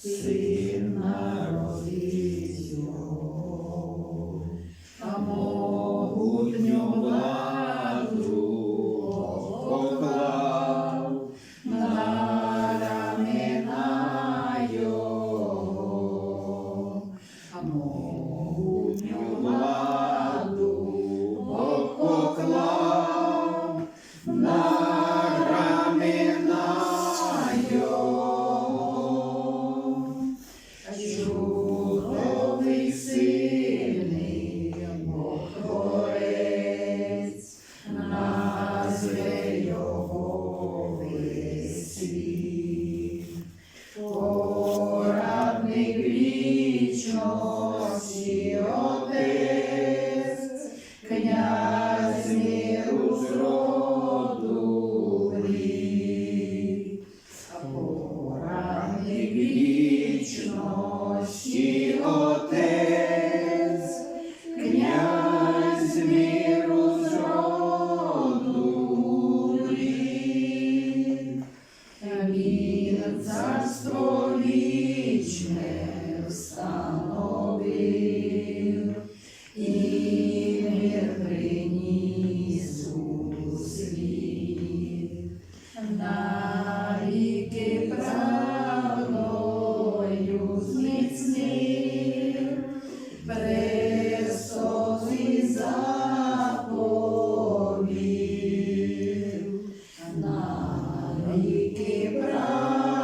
Син народив. вічно всі отець, отець. навіки прав.